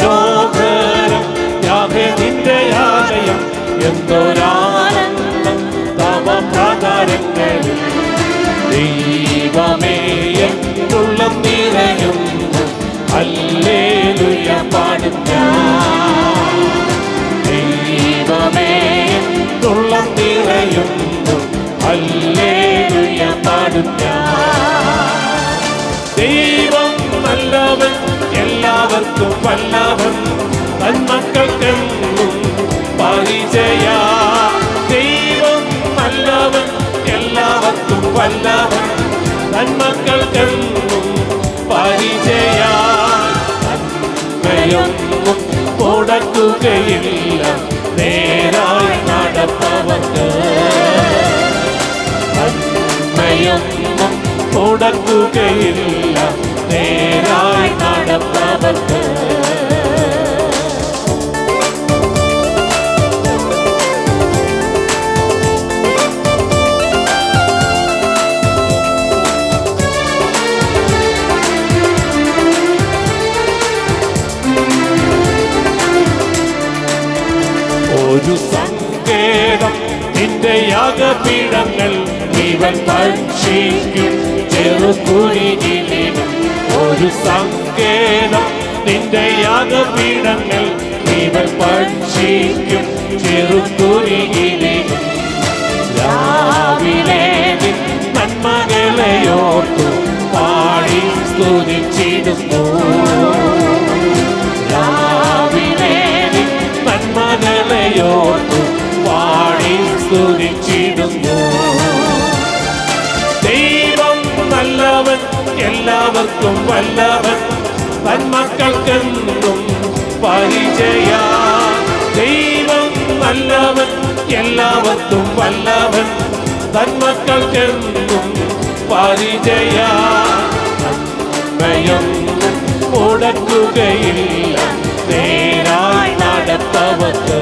മനോഹരം യാഹേ നിന്റെ ആലയം എന്തോരാനന്ദം തവ പ്രകാരങ്ങളിൽ ദൈവമേ. എല്ലാവർക്കും വല്ലവൻ തന്മക്കൾക്കെന്നും പരിചയ. ദൈവം നല്ലവൻ എല്ലാവർക്കും വല്ലവൻ തന്മക്കൾക്കെന്നും പരിചയ. നന്മയൊന്നും മുടക്കുകയില്ല നേരായി നടപ്പവർക്ക്. നന്മയൊന്നും മുടക്കുകയില്ല നേരായി നടപ്പവർക്ക്. ഒരു സങ്കേതം. നിന്റെ യാഗപീഠങ്ങൾ ഇവൻ ഭക്ഷിക്കും. ചെറുകുരിയിലും ഒരു സങ്കേതം. നിന്റെ യാഗപീഠങ്ങൾ ഇവൻ ഭക്ഷിക്കും. ചെറുകുരിയിലും എല്ലാവർക്കും വല്ലവൻ. തന്മക്കൾക്കെന്നും പരിചയ. ദൈവം നല്ലവൻ എല്ലാവർക്കും വല്ലവൻ. തന്മക്കൾക്കെന്നും പരിചയ. നന്മയൊന്നും മുടക്കുകയില്ല. നേരായി നടത്തവർക്ക്.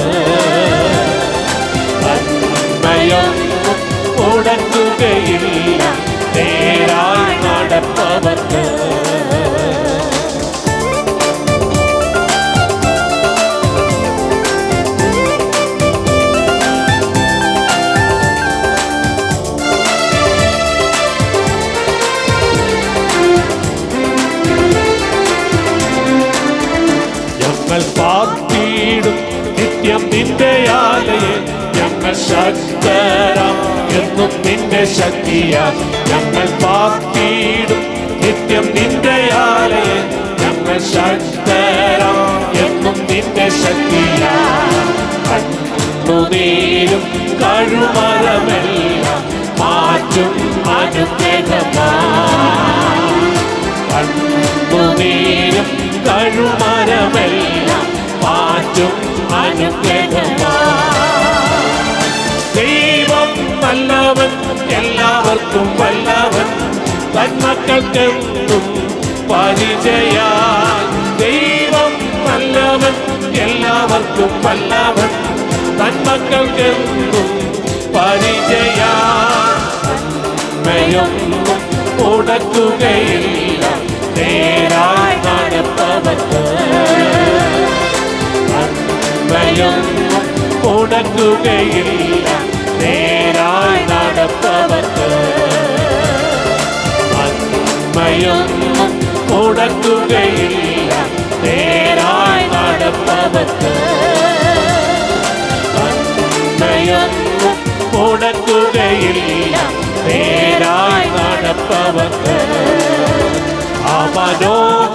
നന്മയൊന്നും മുടക്കുകയില്ല. ഞങ്ങൾ പാർത്തിയിടും നിത്യം നിന്റെ ആലയെ ഞങ്ങൾ ശക്തരാം എന്നും നിന്റെ ശക്തിയ. ഞങ്ങൾ പാർത്തിയിടും നിത്യം നിന്റെ ആലയെ ഞങ്ങൾ ശക്തരാം എന്നും നിന്റെ ശക്തിയ. കണ്ണുനീരും കഴുമരമെല്ലാം മാറ്റും അനുഗ്രഹമാ. കണ്ണുനീരും കഴുമരമെല്ലാം മാറ്റും ദൈവം നല്ലവൻ എല്ലാവർക്കും വല്ലവൻ തന്മക്കൾക്കെന്നും പരിചയ ദൈവം നല്ലവൻ എല്ലാവർക്കും വല്ലവൻ തന്മക്കൾക്കെന്നും പരിചയ ഉടക്കുകയില്ല നേരായി നടപ്പവർക്ക് നന്മയൊന്നും മുടക്കുകയില്ല നേരായി നടപ്പവർക്ക് നന്മയൊന്നും മുടക്കുകയില്ല നേരായി നടപ്പവർക്ക് നന്മയൊന്നും മുടക്കുകയില്ല നേരായി നടപ്പവർക്ക് നിന്റെ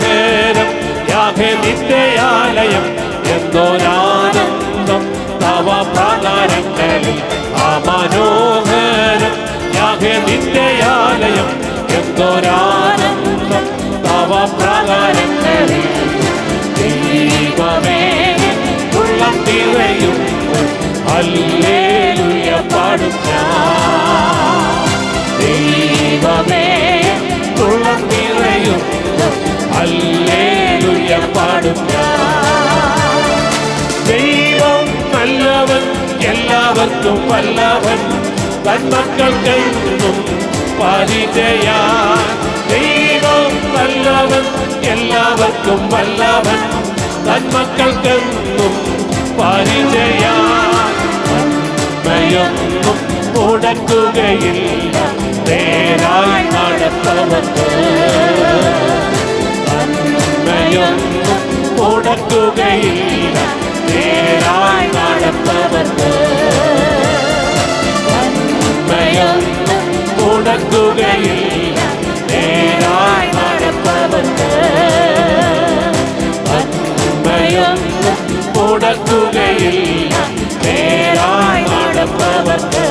ആലയം എന്തോരാനന്ദം തവ പ്രാകാരങ്ങളിൽ ആ മനോഹരം യാഹെ നിന്റെ ആലയം തവ പ്രാകാരങ്ങളിൽ ദൈവമേ ഹല്ലേലൂയ പാടും ദൈവമേ നിറയും. ഹല്ലേലൂയ പാടും എല്ലാവർക്കും വല്ലവൻ തന്മക്കൾക്കെന്നും പരിചയ ദൈവം നല്ലവൻ എല്ലാവർക്കും വല്ലവൻ തന്മക്കൾക്കെന്നും പരിചയ നന്മയൊന്നും മുടക്കുകയില്ല നേരായി നടത്തവർക്ക്. നന്മയൊന്നും മുടക്കുകയില്ല നേരായി നടത്തവർക്ക്. പുകയില്ല നേരായി നടപ്പവർക്ക് ഭയമൊന്നും മുടക്കുകയില്ല നേരായി നടപ്പവർക്ക്